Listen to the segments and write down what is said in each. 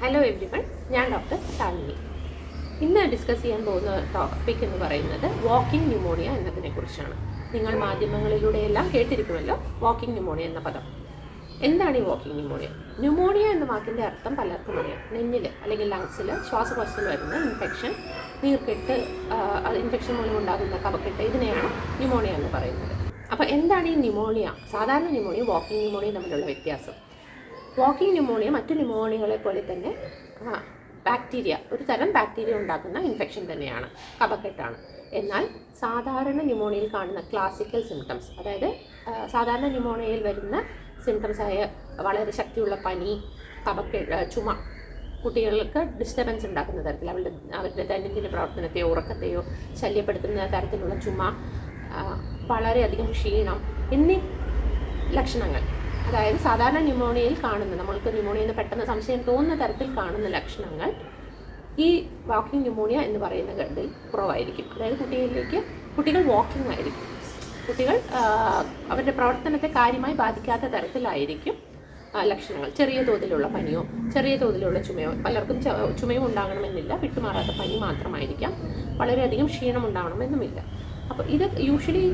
Hello everyone ഞാൻ doctor Shalini. ഇന്ന് discuss ചെയ്യാൻ പോകുന്ന ടോപ്പിക് എന്ന് പറയുന്നത് വാക്കിംഗ് ന്യൂമോണിയ എന്നതിനെ കുറിച്ചാണ്. നിങ്ങൾ മാധ്യമങ്ങളിലൂടെയെല്ലാം കേട്ടിരിക്കുമല്ലോ വാക്കിംഗ് ന്യൂമോണിയ എന്ന പദം. എന്താണ് ഈ വാക്കിംഗ് ന്യൂമോണിയ ന്യൂമോണിയ എന്ന വാക്കിന്റെ അർത്ഥം പലർക്കും അറിയാം. നെഞ്ഞിൽ അല്ലെങ്കിൽ ലങ്സിൽ ശ്വാസകോശത്തിൽ വരുന്ന ഇൻഫെക്ഷൻ നീർക്കെട്ട് ഇൻഫെക്ഷൻ മൂലം ഉണ്ടാകുന്ന കഫക്കെട്ട് ഇതിനെയാണ് ന്യൂമോണിയ എന്ന് പറയുന്നത്. അപ്പോൾ എന്താണ് ഈ ന്യൂമോണിയ സാധാരണ ന്യൂമോണിയ വാക്കിംഗ് ന്യൂമോണിയ തമ്മിലുള്ള വ്യത്യാസം. വാക്കിംഗ് ന്യൂമോണിയ മറ്റു ന്യൂമോണിയകളെ പോലെ തന്നെ ബാക്ടീരിയ ഒരു തരം ബാക്ടീരിയ ഉണ്ടാക്കുന്ന ഇൻഫെക്ഷൻ തന്നെയാണ് കഫക്കെട്ടാണ്. എന്നാൽ സാധാരണ ന്യൂമോണിയയിൽ കാണുന്ന ക്ലാസിക്കൽ സിംറ്റംസ് അതായത് സാധാരണ ന്യൂമോണിയയിൽ വരുന്ന സിംറ്റംസ് ആയ വളരെ ശക്തിയുള്ള പനി കഫക്കെട്ട് ചുമ കുട്ടികൾക്ക് ഡിസ്റ്റർബൻസ് ഉണ്ടാക്കുന്ന തരത്തിൽ അവരുടെ അവരുടെ ദൈനംദിന പ്രവർത്തനത്തെയോ ഉറക്കത്തെയോ ശല്യപ്പെടുത്തുന്ന തരത്തിലുള്ള ചുമ വളരെയധികം ക്ഷീണം എന്നീ ലക്ഷണങ്ങൾ അതായത് സാധാരണ ന്യൂമോണിയയിൽ കാണുന്ന നമ്മൾക്ക് ന്യൂമോണിയ എന്ന് പെട്ടെന്ന് സംശയം തോന്നുന്ന തരത്തിൽ കാണുന്ന ലക്ഷണങ്ങൾ ഈ വാക്കിംഗ് ന്യൂമോണിയ എന്ന് പറയുന്ന ഗണ്ടിൽ കുറവായിരിക്കും. അതായത് കുട്ടികളിലേക്ക് കുട്ടികൾ വാക്കിംഗ് ആയിരിക്കും. കുട്ടികൾ അവരുടെ പ്രവർത്തനത്തെ കാര്യമായി ബാധിക്കാത്ത തരത്തിലായിരിക്കും ലക്ഷണങ്ങൾ. ചെറിയ തോതിലുള്ള പനിയോ ചെറിയ തോതിലുള്ള ചുമയോ പലർക്കും ചുമയും ഉണ്ടാകണമെന്നില്ല. വിട്ടുമാറാത്ത പനി മാത്രമായിരിക്കാം. വളരെയധികം ക്ഷീണം ഉണ്ടാകണമെന്നുമില്ല. അപ്പോൾ ഇത് യൂഷ്വലി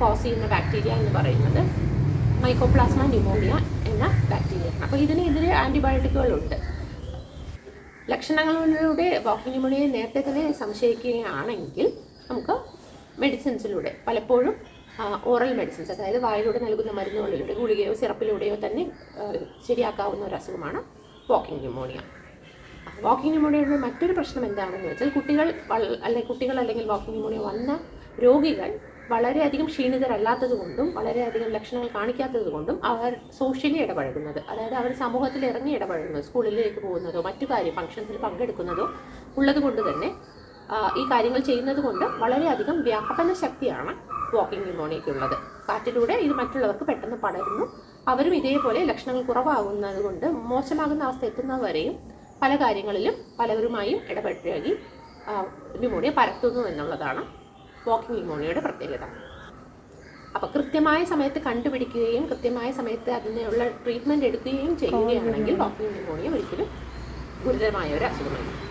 കോസ് ചെയ്യുന്ന ബാക്ടീരിയ എന്ന് പറയുന്നത് മൈക്കോപ്ലാസ്മ ന്യൂമോണിയ എന്ന ബാക്ടീരിയ അപ്പോൾ ഇതിനെതിരെ ആന്റിബയോട്ടിക്കുകളുണ്ട് ലക്ഷണങ്ങളിലൂടെ വാക്കിംഗ് ന്യൂമോണിയെ നേരത്തെ തന്നെ സംശയിക്കുകയാണെങ്കിൽ നമുക്ക് മെഡിസിൻസിലൂടെ പലപ്പോഴും ഓറൽ മെഡിസിൻസ് അതായത് വായിലൂടെ നൽകുന്ന മരുന്നുകളിലൂടെ ഗുളികയോ സിറപ്പിലൂടെയോ തന്നെ ശരിയാക്കാവുന്ന ഒരു അസുഖമാണ് വാക്കിംഗ് ന്യൂമോണിയ വാക്കിംഗ് ന്യൂമോണിയയുടെ മറ്റൊരു പ്രശ്നം എന്താണെന്ന് വെച്ചാൽ കുട്ടികൾ അല്ലെങ്കിൽ കുട്ടികൾ അല്ലെങ്കിൽ വാക്കിംഗ് ന്യൂമോണിയ വന്ന രോഗികൾ വളരെയധികം ക്ഷീണിതരല്ലാത്തത് കൊണ്ടും വളരെയധികം ലക്ഷണങ്ങൾ കാണിക്കാത്തത് കൊണ്ടും അവർ സോഷ്യലി ഇടപഴകുന്നത്. അതായത് അവർ സമൂഹത്തിൽ ഇറങ്ങി ഇടപഴകുന്നത് സ്കൂളിലേക്ക് പോകുന്നതോ മറ്റു കാര്യം ഫംഗ്ഷൻസിൽ പങ്കെടുക്കുന്നതോ ഉള്ളത് കൊണ്ട് തന്നെ ഈ കാര്യങ്ങൾ ചെയ്യുന്നത് കൊണ്ട് വളരെയധികം വ്യാപന ശക്തിയാണ് വാക്കിംഗ് ന്യൂമോണിയയ്ക്കുള്ളത് കാറ്റിലൂടെ ഇത് മറ്റുള്ളവർക്ക് പെട്ടെന്ന് പടരുന്നു. അവരും ഇതേപോലെ ലക്ഷണങ്ങൾ കുറവാകുന്നത് കൊണ്ട് മോശമാകുന്ന അവസ്ഥ എത്തുന്നവരെയും പല കാര്യങ്ങളിലും പലവരുമായും ഇടപഴകി ആ, ന്യൂമോണിയ പരത്തുന്നു എന്നുള്ളതാണ് വാക്കിംഗ് ന്യൂമോണിയയുടെ പ്രത്യേകത. അപ്പോൾ കൃത്യമായ സമയത്ത് കണ്ടുപിടിക്കുകയും കൃത്യമായ സമയത്ത് അതിനുള്ള ട്രീറ്റ്മെന്റ് എടുക്കുകയും ചെയ്യുകയാണെങ്കിൽ വാക്കിംഗ് ന്യൂമോണിയ ഒരിക്കലും ഗുരുതരമായ ഒരു അസുഖമല്ല